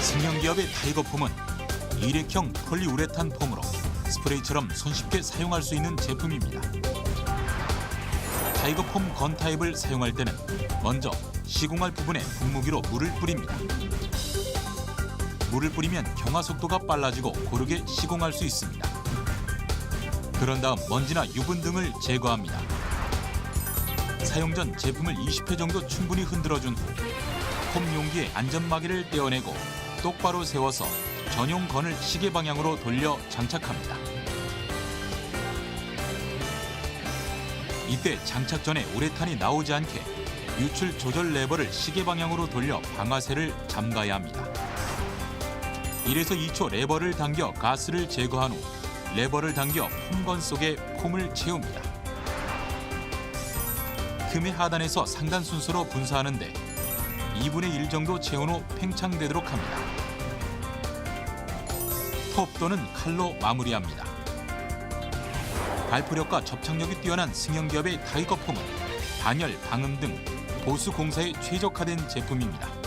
승용기업의 타이거 폼은 일회형 폴리우레탄 폼으로 스프레이처럼 손쉽게 사용할 수 있는 제품입니다. 타이거 폼 건 타입을 사용할 때는 먼저 시공할 부분에 분무기로 물을 뿌립니다. 물을 뿌리면 경화 속도가 빨라지고 고르게 시공할 수 있습니다. 그런 다음 먼지나 유분 등을 제거합니다. 사용 전 제품을 20회 정도 충분히 흔들어준 후 폼 용기에 안전마개를 떼어내고 똑바로 세워서 전용 건을 시계 방향으로 돌려 장착합니다. 이때 장착 전에 우레탄이 나오지 않게 유출 조절 레버를 시계 방향으로 돌려 방아쇠를 잠가야 합니다. 1에서 2초 레버를 당겨 가스를 제거한 후 레버를 당겨 폼건 속에 폼을 채웁니다. 틈의 하단에서 상단 순서로 분사하는데 2분의 1 정도 채운 후 팽창되도록 합니다. 톱 또는 칼로 마무리합니다. 발포력과 접착력이 뛰어난 승용기업의 타이거 폼은 단열, 방음 등 보수 공사에 최적화된 제품입니다.